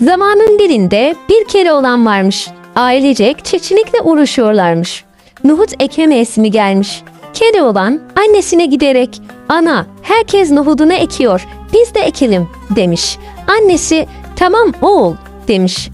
Zamanın birinde bir kere olan varmış. Ailecek çiftçilikle uğraşıyorlarmış. Nohut ekme mevsimi gelmiş. Kere olan annesine giderek ana herkes nohudunu ekiyor biz de ekelim demiş. Annesi tamam oğul demiş.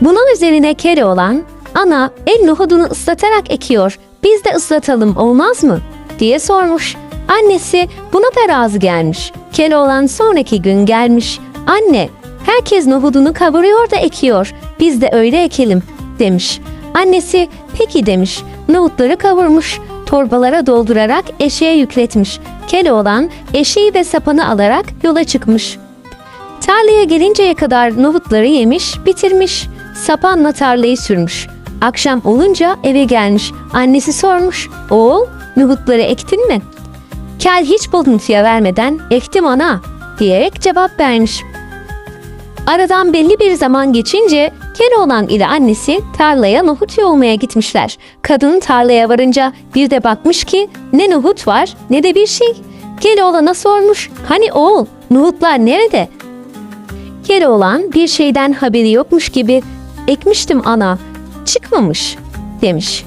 Bunun üzerine kere olan ana el nohudunu ıslatarak ekiyor biz de ıslatalım olmaz mı diye sormuş. Annesi buna da razı gelmiş. Keloğlan sonraki gün gelmiş. Anne, herkes nohudunu kavuruyor da ekiyor. Biz de öyle ekelim demiş. Annesi peki demiş. Nohutları kavurmuş. Torbalara doldurarak eşeğe yükletmiş. Keloğlan eşeği ve sapanı alarak yola çıkmış. Tarlaya gelinceye kadar nohutları yemiş, bitirmiş. Sapanla tarlayı sürmüş. Akşam olunca eve gelmiş. Annesi sormuş. Oğul, nohutları ektin mi? Kel hiç bozuntuya vermeden ektim ana diyerek cevap vermiş. Aradan belli bir zaman geçince Keloğlan ile annesi tarlaya nohut yoğmaya gitmişler. Kadın tarlaya varınca bir de bakmış ki ne nohut var ne de bir şey. Keloğlan'a sormuş hani oğul nohutlar nerede? Keloğlan bir şeyden haberi yokmuş gibi ekmiştim ana çıkmamış demiş.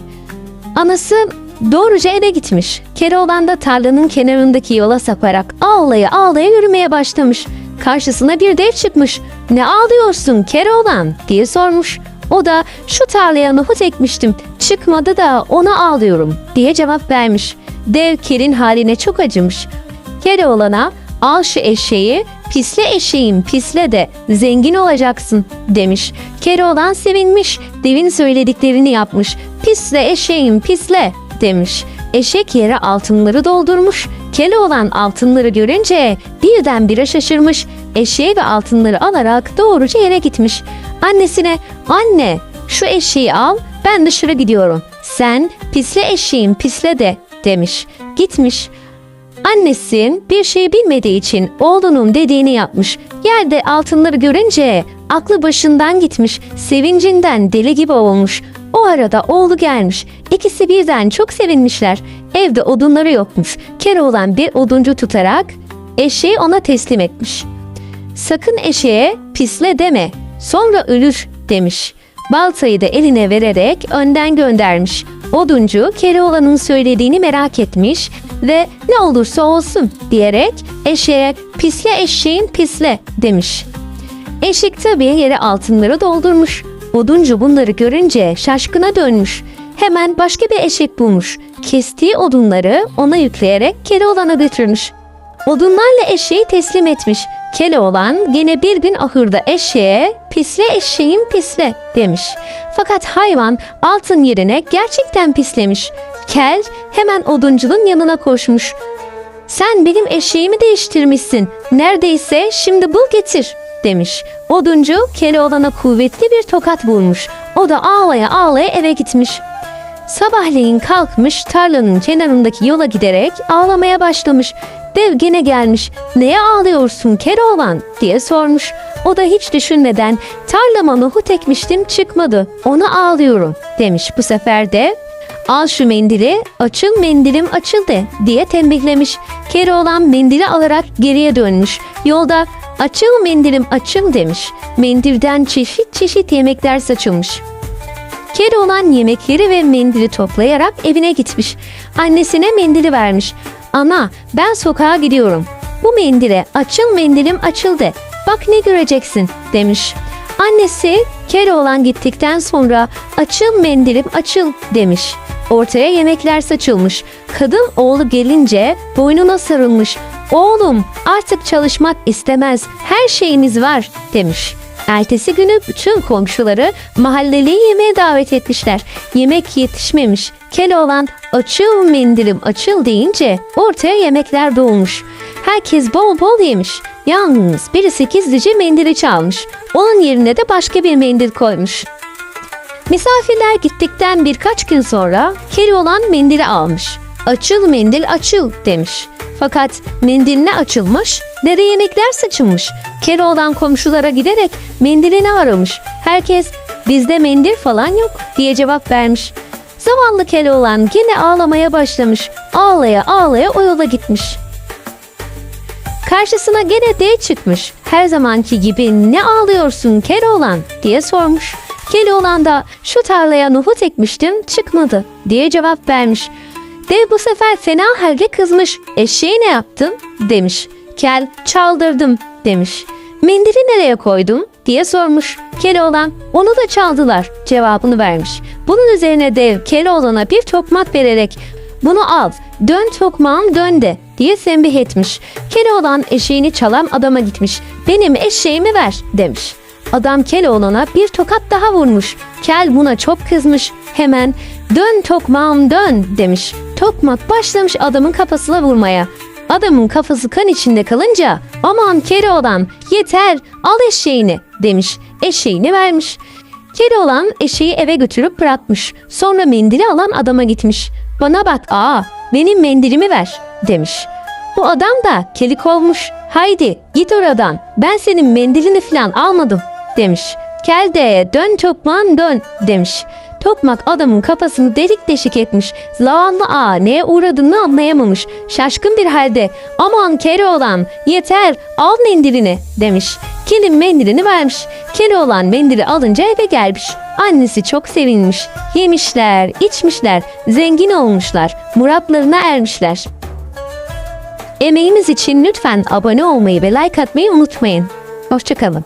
Anası doğruca eve gitmiş. Keloğlan da tarlanın kenarındaki yola saparak ağlaya ağlaya yürümeye başlamış. Karşısına bir dev çıkmış. Ne ağlıyorsun Keloğlan diye sormuş. O da şu tarlaya nohut ekmiştim. Çıkmadı da ona ağlıyorum diye cevap vermiş. Dev Ker'in haline çok acımış. Keloğlan'a al şu eşeği pisle eşeğim pisle de zengin olacaksın demiş. Keloğlan sevinmiş devin söylediklerini yapmış. Pisle eşeğim pisle demiş. Eşek yere altınları doldurmuş. Keloğlan altınları görünce birdenbire şaşırmış. Eşeği ve altınları alarak doğruca yere gitmiş. Annesine anne şu eşeği al ben dışarı gidiyorum. Sen pisle eşeğim pisle de demiş. Gitmiş. Annesi bir şey bilmediği için oğlunun dediğini yapmış. Yerde altınları görünce aklı başından gitmiş. Sevincinden deli gibi olmuş. O arada oğlu gelmiş. İkisi birden çok sevinmişler. Evde odunları yokmuş. Keloğlan bir oduncu tutarak eşeği ona teslim etmiş. Sakın eşeğe pisle deme. Sonra ölür demiş. Baltayı da eline vererek önden göndermiş. Oduncu Keloğlan'ın söylediğini merak etmiş ve ne olursa olsun diyerek eşeğe pisle eşeğin pisle demiş. Eşek tabii yere altınları doldurmuş. Oduncu bunları görünce şaşkına dönmüş. Hemen başka bir eşek bulmuş. Kestiği odunları ona yükleyerek Keloğlan'a götürmüş. Odunlarla eşeği teslim etmiş. Keloğlan gene bir gün ahırda eşeğe pisle eşeğim pisle demiş. Fakat hayvan altın yerine gerçekten pislemiş. Kel hemen oduncunun yanına koşmuş. Sen benim eşeğimi değiştirmişsin. Neredeyse şimdi bul getir demiş. Oduncu Keloğlan'a kuvvetli bir tokat vurmuş. O da ağlaya ağlaya eve gitmiş. Sabahleyin kalkmış tarlanın kenarındaki yola giderek ağlamaya başlamış. Dev gene gelmiş. Neye ağlıyorsun Keloğlan diye sormuş. O da hiç düşünmeden tarlama nohut ekmiştim çıkmadı. Ona ağlıyorum demiş bu sefer de. Al şu mendili, açıl mendilim açıl de diye tembihlemiş. Keloğlan mendili alarak geriye dönmüş. Yolda açıl mendilim açıl demiş. Mendilden çeşit çeşit yemekler saçılmış. Keloğlan yemekleri ve mendili toplayarak evine gitmiş. Annesine mendili vermiş. Ana ben sokağa gidiyorum. Bu mendile açıl mendilim açıl de. Bak ne göreceksin demiş. Annesi Keloğlan gittikten sonra açıl mendilim açıl demiş. Ortaya yemekler saçılmış. Kadın oğlu gelince boynuna sarılmış. Oğlum artık çalışmak istemez her şeyiniz var demiş. Ertesi günü bütün komşuları mahalleliyi yemeğe davet etmişler. Yemek yetişmemiş. Keloğlan açıl mendilim açıl deyince ortaya yemekler dolmuş. Herkes bol bol yemiş. Yalnız birisi gizlice mendili çalmış. Onun yerine de başka bir mendil koymuş. Misafirler gittikten birkaç gün sonra Keloğlan mendili almış. Açıl mendil açıl demiş. Fakat mendil ne açılmış ne de yemekler saçılmış. Keloğlan komşulara giderek mendilini aramış. Herkes bizde mendil falan yok diye cevap vermiş. Zavallı Keloğlan gene ağlamaya başlamış. Ağlaya ağlaya o yola gitmiş. Karşısına gene dev çıkmış. her zamanki gibi ne ağlıyorsun Keloğlan diye sormuş. Keloğlan da şu tarlaya nohut ekmiştim çıkmadı diye cevap vermiş. Dev bu sefer fena halde kızmış. Eşeği ne yaptın demiş. Kel çaldırdım demiş. Mendili nereye koydum diye sormuş. Keloğlan onu da çaldılar cevabını vermiş. Bunun üzerine dev Keloğlan'a bir tokmak vererek bunu al dön tokmağım dön de diye sembih etmiş. Keloğlan eşeğini çalan adama gitmiş. Benim eşeğimi ver demiş. Adam Keloğlan'a bir tokat daha vurmuş. Kel buna çok kızmış. Hemen dön tokmağım dön demiş. Tokmak başlamış adamın kafasına vurmaya. Adamın kafası kan içinde kalınca aman Keloğlan yeter al eşeğini demiş. Eşeğini vermiş. Keloğlan eşeği eve götürüp bırakmış. Sonra mendili alan adama gitmiş. Bana bak aa benim mendilimi ver demiş. Bu adam da kelik olmuş. Haydi git oradan ben senin mendilini falan almadım demiş. Kel de dön tokmağın dön demiş. Tokmak adamın kafasını delik deşik etmiş. Zavallı ağa neye uğradığını anlayamamış. Şaşkın bir halde aman Keloğlan yeter al mendilini demiş. Kelin mendilini vermiş. Keloğlan mendili alınca eve gelmiş. Annesi çok sevinmiş. Yemişler, içmişler, zengin olmuşlar, muratlarına ermişler. Emeğimiz için lütfen abone olmayı ve like atmayı unutmayın. Hoşçakalın.